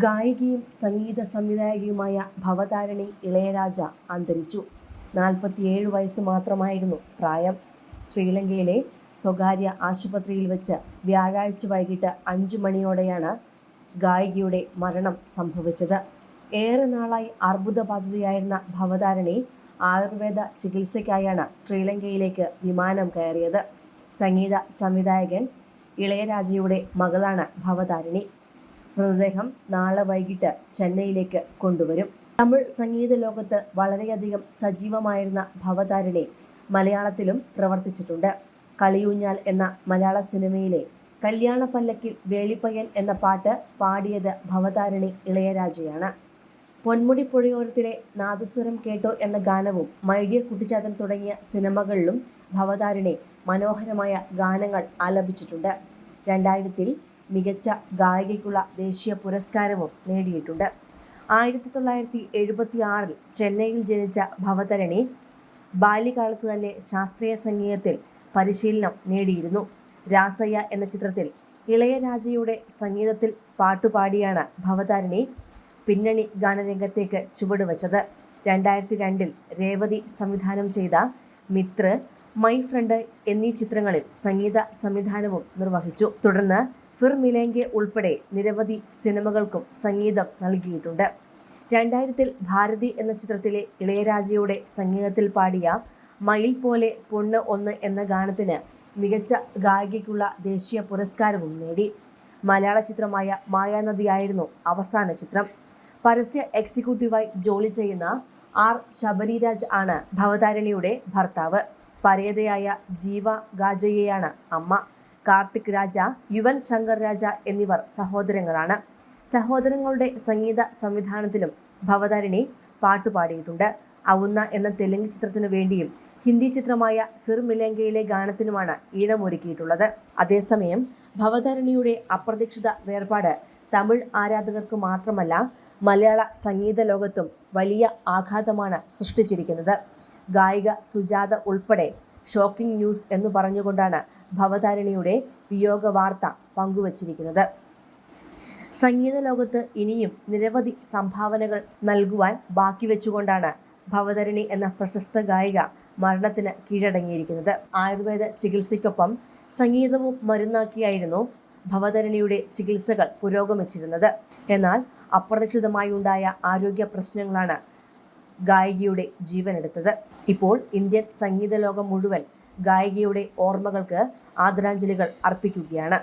ഗായികയും സംഗീത സംവിധായകയുമായ ഭവതാരിണി ഇളയരാജ അന്തരിച്ചു. നാൽപ്പത്തിയേഴ് വയസ്സ് മാത്രമായിരുന്നു പ്രായം. ശ്രീലങ്കയിലെ സ്വകാര്യ ആശുപത്രിയിൽ വെച്ച് വ്യാഴാഴ്ച വൈകിട്ട് അഞ്ചു മണിയോടെയാണ് ഗായികയുടെ മരണം സംഭവിച്ചത്. ഏറെ നാളായി അർബുദബാധിതയായിരുന്ന ഭവതാരിണി ആയുർവേദ ചികിത്സയ്ക്കായാണ് ശ്രീലങ്കയിലേക്ക് വിമാനം കയറിയത്. സംഗീത സംവിധായകൻ ഇളയരാജയുടെ മകളാണ് ഭവതാരിണി. മൃതദേഹം നാളെ വൈകിട്ട് ചെന്നൈയിലേക്ക് കൊണ്ടുവരും. തമിഴ് സംഗീത ലോകത്ത് വളരെയധികം സജീവമായിരുന്ന ഭവതാരിണി മലയാളത്തിലും പ്രവർത്തിച്ചിട്ടുണ്ട്. കളിയൂഞ്ഞാൽ എന്ന മലയാള സിനിമയിലെ കല്യാണ പല്ലക്കിൽ വേളിപ്പയ്യൻ എന്ന പാട്ട് പാടിയത് ഭവതാരിണി ഇളയരാജയാണ്. പൊന്മുടി പുഴയോരത്തിലെ നാദസ്വരം കേട്ടോ എന്ന ഗാനവും മൈഡിയർ കുട്ടിച്ചാത്തൻ തുടങ്ങിയ സിനിമകളിലും ഭവതാരിണി മനോഹരമായ ഗാനങ്ങൾ ആലപിച്ചിട്ടുണ്ട്. രണ്ടായിരത്തിൽ മികച്ച ഗായികയ്ക്കുള്ള ദേശീയ പുരസ്കാരവും നേടിയിട്ടുണ്ട്. ആയിരത്തി തൊള്ളായിരത്തി എഴുപത്തി ആറിൽ ചെന്നൈയിൽ ജനിച്ച ഭവതരണി ബാല്യകാലത്ത് തന്നെ ശാസ്ത്രീയ സംഗീതത്തിൽ പരിശീലനം നേടിയിരുന്നു. രാസയ്യ എന്ന ചിത്രത്തിൽ ഇളയരാജയുടെ സംഗീതത്തിൽ പാട്ടുപാടിയാണ് ഭവതാരിണി പിന്നണി ഗാനരംഗത്തേക്ക് ചുവടുവച്ചത് രണ്ടായിരത്തി രണ്ടിൽ രേവതി സംവിധാനം ചെയ്ത മിത്ര മൈ ഫ്രണ്ട് എന്നീ ചിത്രങ്ങളിൽ സംഗീത സംവിധാനവും നിർവഹിച്ചു. തുടർന്ന് ഫിർ മിലേങ്കെ ഉൾപ്പെടെ നിരവധി സിനിമകൾക്കും സംഗീതം നൽകിയിട്ടുണ്ട്. രണ്ടായിരത്തിൽ ഭാരതി എന്ന ചിത്രത്തിലെ ഇളയരാജയുടെ സംഗീതത്തിൽ പാടിയ മയിൽ പോലെ പൊണ്ണ് ഒന്ന് എന്ന ഗാനത്തിന് മികച്ച ഗായികയ്ക്കുള്ള ദേശീയ പുരസ്കാരവും നേടി. മലയാള ചിത്രമായ മായാനദിയായിരുന്നു അവസാന ചിത്രം. പരസ്യ എക്സിക്യൂട്ടീവായി ജോലി ചെയ്യുന്ന ആർ ശബരിരാജ് ആണ് ഭവതാരിണിയുടെ ഭർത്താവ്. പരേതയായ ജീവ ഗാജയെയാണ് അമ്മ. കാർത്തിക് രാജ യുവൻ ശങ്കർ രാജ എന്നിവർ സഹോദരങ്ങളാണ്. സഹോദരങ്ങളുടെ സംഗീത സംവിധാനത്തിലും ഭവതാരിണി പാട്ടുപാടിയിട്ടുണ്ട് അവുന്ന എന്ന തെലുങ്ക് ചിത്രത്തിനു വേണ്ടിയും ഹിന്ദി ചിത്രമായ ഫിർ മിലങ്കയിലെ ഗാനത്തിനുമാണ് ഈണമൊരുക്കിയിട്ടുള്ളത്. അതേസമയം ഭവതാരിണിയുടെ അപ്രതീക്ഷിത വേർപാട് തമിഴ് ആരാധകർക്ക് മാത്രമല്ല മലയാള സംഗീത ലോകത്തും വലിയ ആഘാതമാണ് സൃഷ്ടിച്ചിരിക്കുന്നത്. ഗായിക സുജാത ഉൾപ്പെടെ ഷോക്കിംഗ് ന്യൂസ് എന്ന് പറഞ്ഞുകൊണ്ടാണ് ഭവതാരിണിയുടെ വിയോഗ വാർത്ത പങ്കുവച്ചിരിക്കുന്നത്. സംഗീത ലോകത്ത് ഇനിയും നിരവധി സംഭാവനകൾ നൽകുവാൻ ബാക്കി വെച്ചുകൊണ്ടാണ് ഭവതരണി എന്ന പ്രശസ്ത ഗായിക മരണത്തിന് കീഴടങ്ങിയിരിക്കുന്നത്. ആയുർവേദ ചികിത്സയ്ക്കൊപ്പം സംഗീതവും മരുന്നാക്കിയായിരുന്നു ഭവതരണിയുടെ ചികിത്സകൾ പുരോഗമിച്ചിരുന്നത്. എന്നാൽ അപ്രതീക്ഷിതമായി ഉണ്ടായ ആരോഗ്യ പ്രശ്നങ്ങളാണ് ഗായികയുടെ ജീവനെടുത്തത് ഇപ്പോൾ ഇന്ത്യൻ സംഗീത ലോകം മുഴുവൻ ഗായികയുടെ ഓർമ്മകൾക്ക് ആദരാഞ്ജലികൾ അർപ്പിക്കുകയാണ്.